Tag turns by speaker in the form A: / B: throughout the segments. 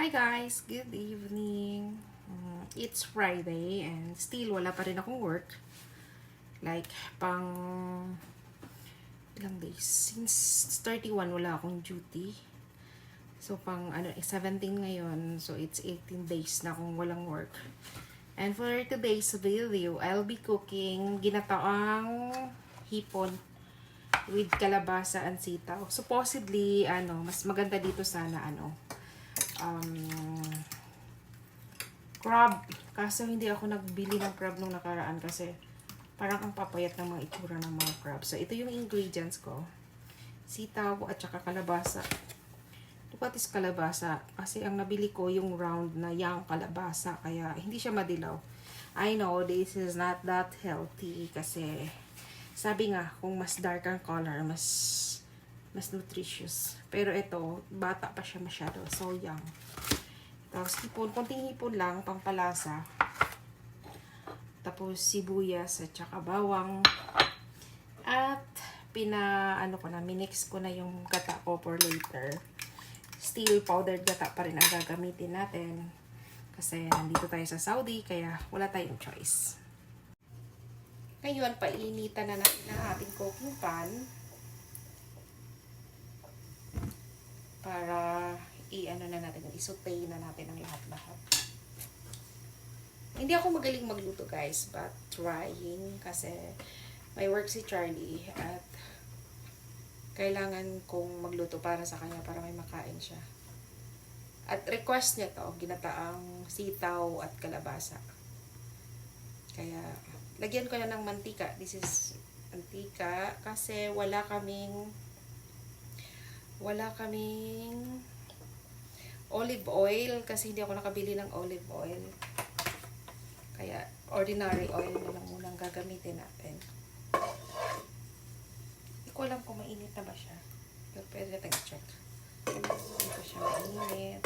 A: Hi guys, good evening. Mm, It's Friday and still wala pa rin akong work. Like pang ilang days since 31 wala akong duty. So pang ano eh, 17 ngayon. So it's 18 days na akong walang work. And for today's video, I'll be cooking ginataang hipon with kalabasa and sitaw. Supposedly, ano, mas maganda dito sana, ano, um, crab. Kaso hindi ako nagbili ng crab nung nakaraan kasi parang ang papayat ng mga itsura ng mga crab. So, ito yung ingredients ko. Sitaw at saka kalabasa. What is kalabasa? Kasi ang nabili ko yung round na young kalabasa. Kaya hindi siya madilaw. I know this is not that healthy kasi sabi nga kung mas dark ang color, mas mas nutritious. Pero ito, bata pa siya masyado. So young. Tapos hipon, konting hipon lang, pampalasa. Tapos sibuyas at saka bawang. At pina, ano ko na, minix ko na yung gata ko for later. Still powdered gata pa rin ang gagamitin natin. Kasi nandito tayo sa Saudi, kaya wala tayong choice. Ngayon, painitan na natin ang ating cooking pan. Para i-ano na natin, isutay na natin ang lahat-lahat. Hindi ako magaling magluto guys, but trying kasi may work si Charlie at kailangan kong magluto para sa kanya para may makain siya. At request niya to, ginataang sitaw at kalabasa. Kaya, lagyan ko na ng mantika. This is mantika kasi wala kaming wala kaming olive oil kasi hindi ako nakabili ng olive oil. Kaya, ordinary oil na lang munang gagamitin natin. Hindi ko alam kung mainit na ba siya. Pero pwede natin i-check. Hindi ko siya mainit.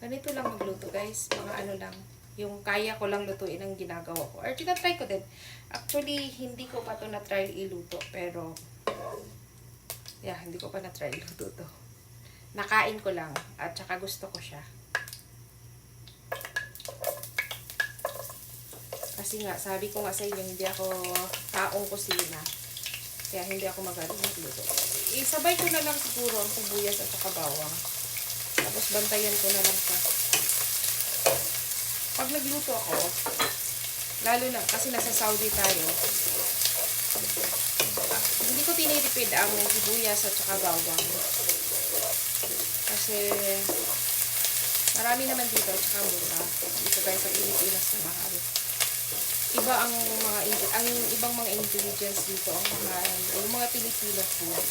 A: Ganito lang magluto guys. Mga ano lang. Yung kaya ko lang lutuin ang ginagawa ko. Or tinatry ko din. Actually, hindi ko pa to na-try iluto. Pero, yeah, hindi ko pa na-try iluto to. Nakain ko lang. At saka gusto ko siya. Kasi nga, sabi ko nga sa inyo, hindi ako taong kusina. Kaya hindi ako magaling magluto. Isabay ko na lang siguro ang sibuyas at saka bawang. Tapos bantayan ko na lang pa. Pag nagluto ako, lalo na, kasi nasa Saudi tayo, ko tinitipid ang sibuyas at saka bawang. Kasi marami naman dito at saka mura. Dito tayo sa Pilipinas na mahal. Iba ang mga ang ibang mga ingredients dito ang mahal. Yung mga Filipino food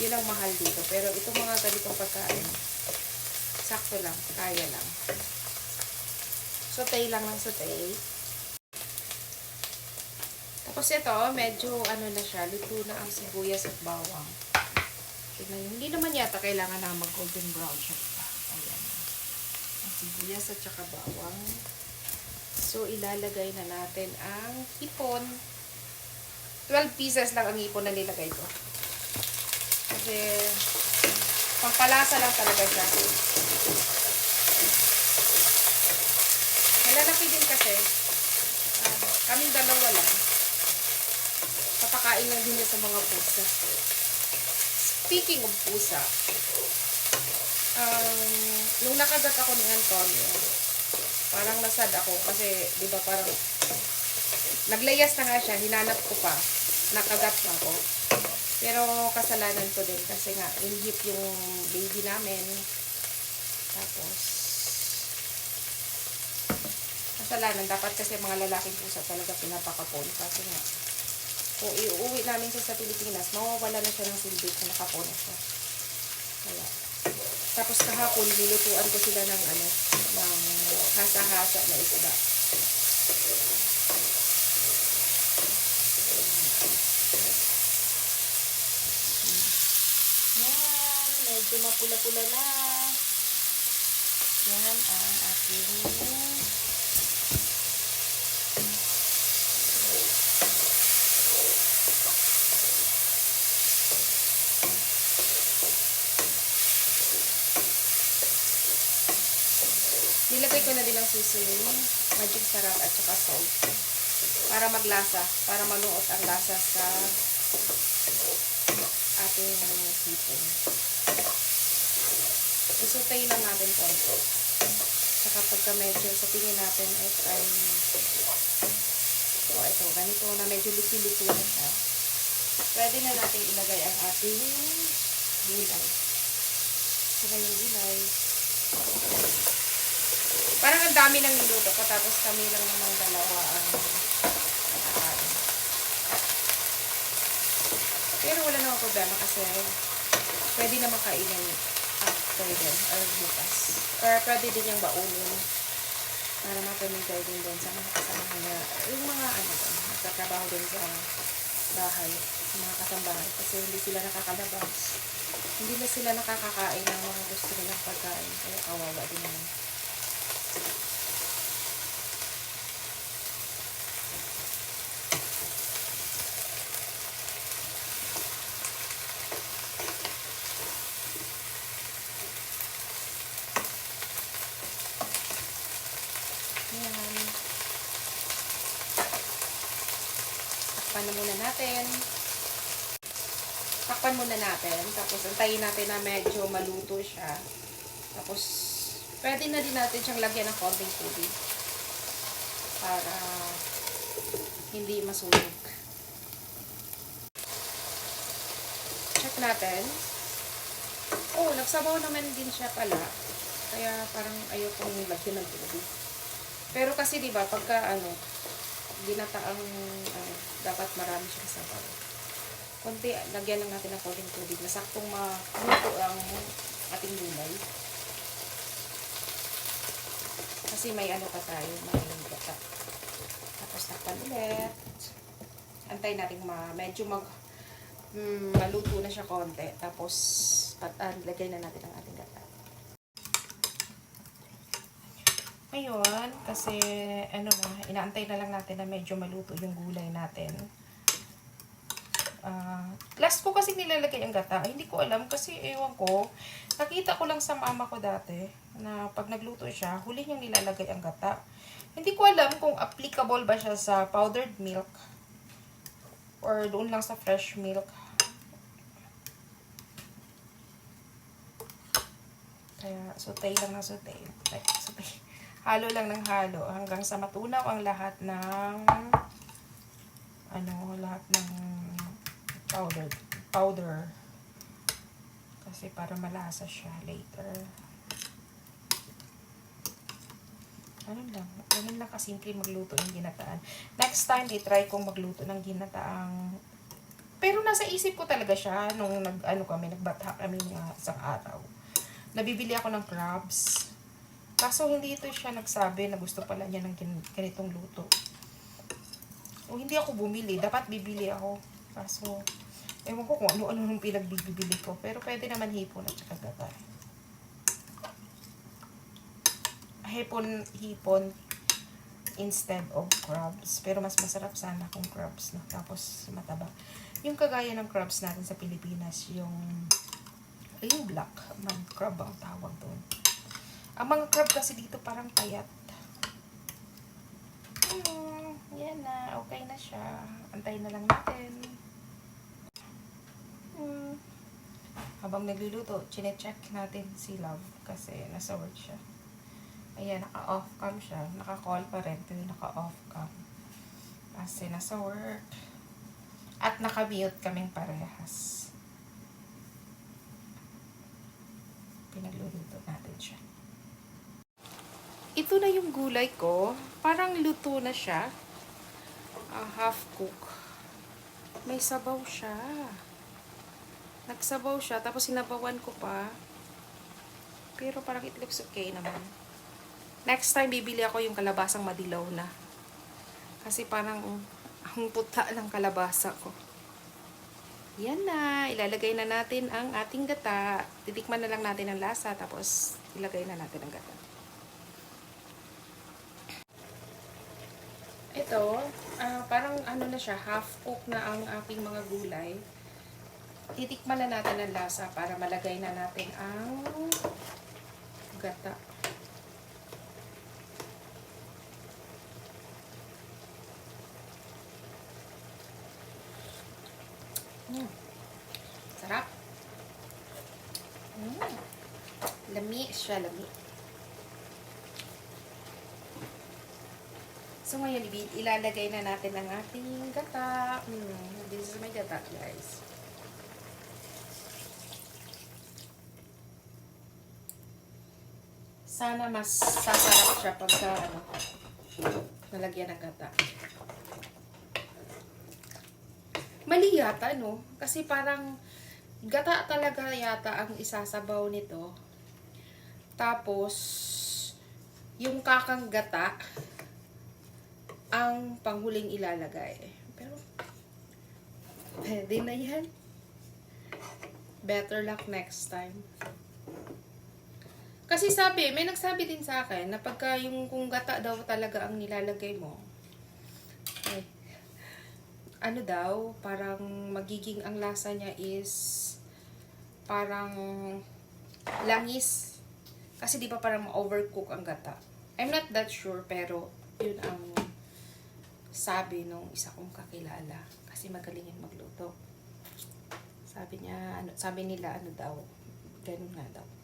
A: yun ang mahal dito. Pero itong mga ganitong pagkain sakto lang kaya lang. Sotay lang ng sotay tapos ito medyo ano na siya luto na ang sibuyas at bawang tignan hindi naman yata kailangan na mag golden brown siya pa ayan ang sibuyas at saka bawang So, ilalagay na natin ang hipon. 12 pieces lang ang hipon na nilagay ko. Kasi, pampalasa lang talaga siya. Malalaki din kasi. Uh, kaming dalawa lang. Papakain lang din niya sa mga pusa. Speaking of pusa, um, nung nakagat ako ni Antonio, parang nasad ako kasi 'di ba parang naglayas na nga siya, hinanap ko pa. Nakagat pa ako. Pero kasalanan ko din kasi nga inhip yung baby namin. Tapos kasalanan dapat kasi mga lalaking pusa talaga pinapakapon kasi nga kung iuwi namin siya sa Pilipinas, mawawala na siya ng silbi kung nakapon siya. Kaya tapos kahapon, nilutuan ko sila ng ano, ng hasa-hasa na isda. Yan, medyo mapula-pula na. Yan ang aking Nilagay ko na din ang seasoning, magic sarap at saka salt. Para maglasa, para manuot ang lasa sa ating hipon. Isutay lang natin konti. Saka pagka medyo sa tingin natin ay ay o ito, ganito na medyo lupi-lupi na siya. Pwede na natin ilagay ang ating gulay. Saka yung gulay. Parang ang dami nang niluto ko tapos kami lang namang dalawa ang nakakain. Pero wala namang problema kasi pwede naman kainin after din or bukas. Or pwede din yung baunin para mapamigay din din sa mga kasama niya. Yung mga ano din, nagtatrabaho din sa bahay, mga kasambahay kasi hindi sila nakakalabas. Hindi na sila nakakakain ng mga gusto nilang pagkain. Kaya kawawa din naman. Takpan na muna natin. Takpan muna natin. Tapos, antayin natin na medyo maluto siya. Tapos, pwede na din natin siyang lagyan ng konting tubig. Para hindi masunog. Check natin. Oh, nagsabaw naman din siya pala. Kaya parang ayokong lagyan ng tubig. Pero kasi 'di ba, pagka ano, ginataang ano, dapat marami siyang sabaw. Konti, lagyan lang natin ng konting tubig na saktong maluto ang ating gulay. Kasi may ano pa tayo, may gata. Tapos takpan ulit. Antay natin ma medyo mag mm, maluto na siya konti. Tapos at uh, lagay na natin ang ating gata. Ngayon, kasi ano na, inaantay na lang natin na medyo maluto yung gulay natin. Ah, last ko kasi nilalagay ang gata. Ay, hindi ko alam kasi ewan ko. Nakita ko lang sa mama ko dati na pag nagluto siya, huli niyang nilalagay ang gata. Hindi ko alam kung applicable ba siya sa powdered milk or doon lang sa fresh milk. Kaya sutay lang ng sutay. Like, sutay. Halo lang ng halo hanggang sa matunaw ang lahat ng ano, lahat ng powder. Powder. Kasi para malasa siya later. Ano lang, ganun lang kasimple magluto ng ginataan. Next time, i-try kong magluto ng ginataang pero nasa isip ko talaga siya nung nag ano kami nagbata kami ng isang araw. Nabibili ako ng crabs. Kaso hindi ito siya nagsabi na gusto pala niya ng ganitong luto. O hindi ako bumili, dapat bibili ako. Kaso ewan ko kung ano-ano nung pinagbibili ko. Pero pwede naman hipon at saka gata. Hipon, hipon instead of crabs. Pero mas masarap sana kung crabs, no? Tapos mataba. Yung kagaya ng crabs natin sa Pilipinas, yung yung black man crab ang tawag doon. Ang mga crab kasi dito parang payat. Hmm, yan na. Okay na siya. Antayin na lang natin. Hmm. Habang nagluluto, chinecheck natin si Love kasi nasa work siya. Ayan, naka-off cam siya. Naka-call pa rin, pero naka-off cam. Kasi nasa work. At naka-mute kaming parehas. Pinagluluto natin siya. Ito na yung gulay ko. Parang luto na siya. Ah, half cook. May sabaw siya. Nagsabaw siya, tapos sinabawan ko pa. Pero parang it looks okay naman. Next time, bibili ako yung kalabasang madilaw na. Kasi parang ang puta ng kalabasa ko. Yan na. Ilalagay na natin ang ating gata. Titikman na lang natin ang lasa, tapos ilagay na natin ang gata. Ito, ah, parang ano na siya, half cook na ang aking mga gulay titikman na natin ang lasa para malagay na natin ang gata. Mm. Sarap. Mm. Lami siya, lami. So ngayon, ilalagay na natin ang ating gata. Mm. This is my gata, guys. Sana mas sasarap siya pagka, ano, nalagyan ng gata. Mali yata, no? Kasi parang gata talaga yata ang isasabaw nito. Tapos, yung kakang gata ang panghuling ilalagay. Pero, pwede na yan. Better luck next time. Kasi sabi, may nagsabi din sa akin na pagka yung kung gata daw talaga ang nilalagay mo, ay, ano daw, parang magiging ang lasa niya is parang langis. Kasi di ba parang ma-overcook ang gata. I'm not that sure, pero yun ang sabi nung isa kong kakilala. Kasi magaling yan magluto. Sabi niya, ano, sabi nila, ano daw, ganun nga daw.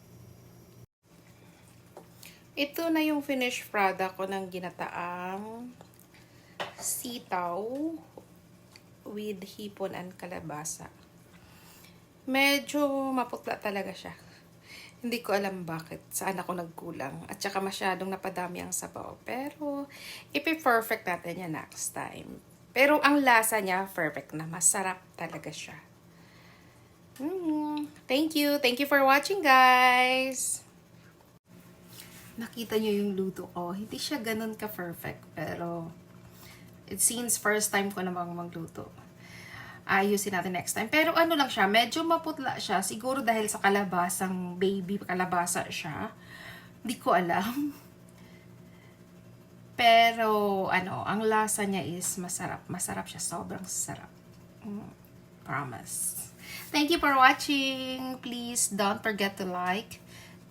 A: Ito na yung finished product ko ng ginataang sitaw with hipon and kalabasa. Medyo maputla talaga siya. Hindi ko alam bakit. Saan ako nagkulang. At saka masyadong napadami ang sabaw. Pero, ipi-perfect natin yan next time. Pero ang lasa niya, perfect na. Masarap talaga siya. Mm, thank you. Thank you for watching, guys. Nakita niyo yung luto ko. Hindi siya ganun ka-perfect. Pero, it seems first time ko namang magluto. Ayusin natin next time. Pero ano lang siya, medyo maputla siya. Siguro dahil sa kalabasang baby, kalabasa siya. Hindi ko alam. Pero, ano, ang lasa niya is masarap. Masarap siya. Sobrang sarap. Mm, promise. Thank you for watching. Please don't forget to like,